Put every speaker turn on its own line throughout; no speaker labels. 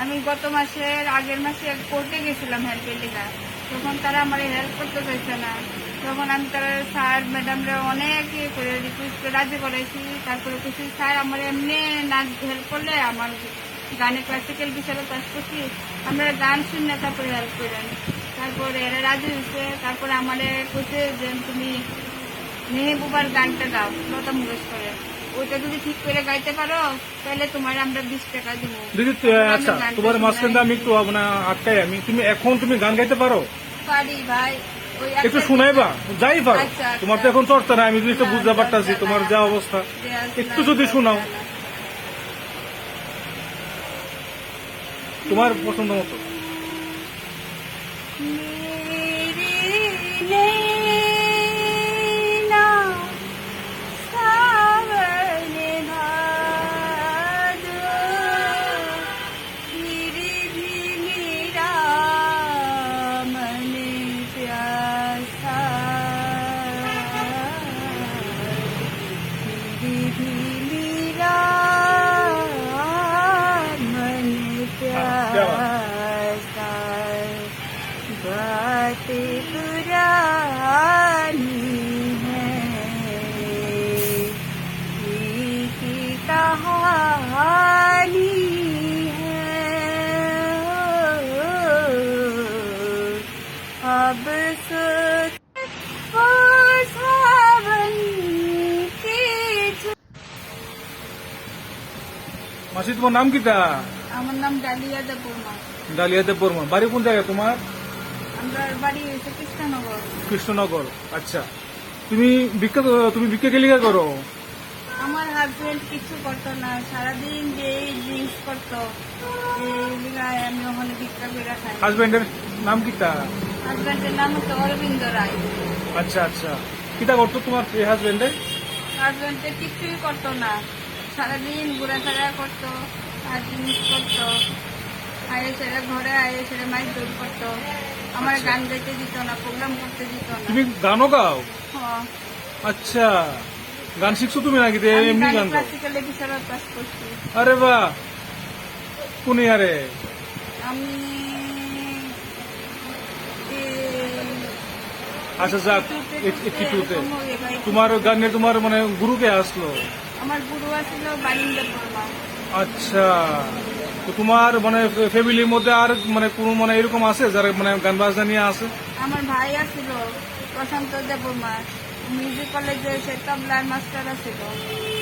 আমি গত মাসের আগের মাসে কোর্টে গেছিলাম হেল্পের লিগা তখন তারা আমার হেল্প করতে চাইছে না। তখন আমি তারা স্যার ম্যাডামরা অনেক ইয়ে করে রিকোয়েস্ট রাজি করাইছি। তারপরে কিছু স্যার আমার এমনি নাচ হেল্প করলে আমার গানে ক্লাসিক্যাল বিষয়ে পাস করছি। আমরা গান শুনে তারপরে হেল্প করেন। তারপরে এরা রাজি হয়েছে তারপরে আমার কইছে যে, তুমি মেহবুবার গানটা গাও, লতা মঙ্গেশকরের। ওইটা যদি ঠিক করে গাইতে পারো তাহলে তোমার আমরা বিশ টাকা দিব।
দিদি আচ্ছা তোমার মাঝখান দিয়ে আমি একটু মানে আটকাই আমি। তুমি এখন তুমি গান গাইতে পারো?
পারি ভাই।
একটু শুনাইবা? যাই পারো।
আচ্ছা, আচ্ছা।
তোমার তো এখন চর্চা নাই আমি যদি একটু বুঝতে পারতাছি তোমার যা অবস্থা। একটু যদি শোনাও। তোমার পছন্দ মতো।
Thank you.
মাসি তোমার নাম কিটা
আমার নাম ডালিয়া দেবর্মা
ডালিয়া দেব বর্মন বাড়ি কোন জায়গায় তোমার?
আমরা বাড়ি হয়েছে কৃষ্ণনগর।
কৃষ্ণনগর আচ্ছা। তুমি ভিক্ষা তুমি ভিক্ষা কেলিকা করো?
আমার হাজবেন্ড কিছু করতো না। সারাদিন যে ড্রিঙ্কস করতো আমি ওখানে ভিক্ষা করে খাই।
হাজবেন্ডের নাম কিটা
হাজবেন্ডের নাম হচ্ছে অরবিন্দ রায়।
আচ্ছা আচ্ছা। কিটা করতো তোমার হাজবেন্ডে
হাজবেন্ডে কিছুই করতো না। সারাদিন ঘোরাফেরা করতো আর জিনিস করতো আয়ে সেরে ঘরে আয়ে সেরে মাইক দৌড় করতো আমার গান গাইতে দিত না প্রোগ্রাম করতে দিত না।
তুমি গানও গাও?
হ্যাঁ।
আচ্ছা। গান শিখছো তুমি নাকি? এমনি
গান ক্লাসিক্যালে বিচার পাস করছি।
আরে বাহ! কোন ইয়ারে?
আমি
আচ্ছা যাক এইটি তোমার গানে তোমার মানে গুরুকে আসলো।
আমার বর্মা।
আচ্ছা। তো তোমার মানে ফ্যামিলির মধ্যে আর মানে কোনো মানে এরকম আছে যারা মানে গান বাজনা নিয়ে আছে?
আমার ভাই আছিল প্রশান্ত দেববর্মা মিউজিক কলেজে সে তবলার মাস্টার আছিল।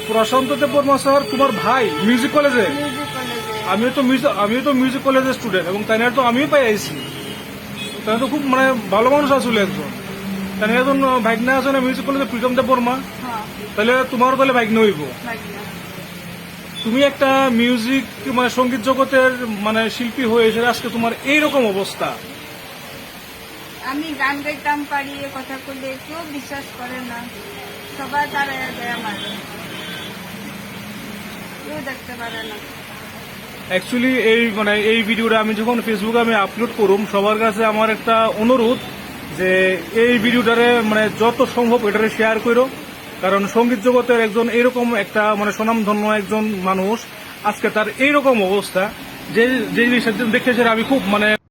প্রশান্ত দেববর্মা স্যার তোমার ভাই মিউজিক কলেজে
মিউজিক কলেজে
আমিও তো মিউজিক আমিও তো মিউজিক কলেজের স্টুডেন্ট এবং তাই তো আমিও পাই আইছি। তাই তো খুব মানে ভালো মানুষ আসলে একজন। তাই একজন ভাইগনা আছে না মিউজিক কলেজে প্রীতম দেব বর্মা তাহলে তোমারও তাহলে ভাইগনা হইব। তুমি একটা মিউজিক মানে সংগীত জগতের মানে শিল্পী হয়ে এসে আজকে তোমার এইরকম অবস্থা।
আমি গান গাইতাম পারি কথা করলে কেউ বিশ্বাস করে না। সবাই তারা দেয় আমার। কেউ দেখতে পারে না।
অ্যাকচুয়ালি এই মানে এই ভিডিওটা আমি যখন ফেসবুকে আমি আপলোড করুম সবার কাছে আমার একটা অনুরোধ যে এই ভিডিওটারে মানে যত সম্ভব এটারে শেয়ার করো কারণ সংগীত জগতের একজন এরকম একটা মানে স্বনামধন্য একজন মানুষ, আজকে তার এইরকম অবস্থা, যে যে জিনিসটা দেখে আমি খুব মানে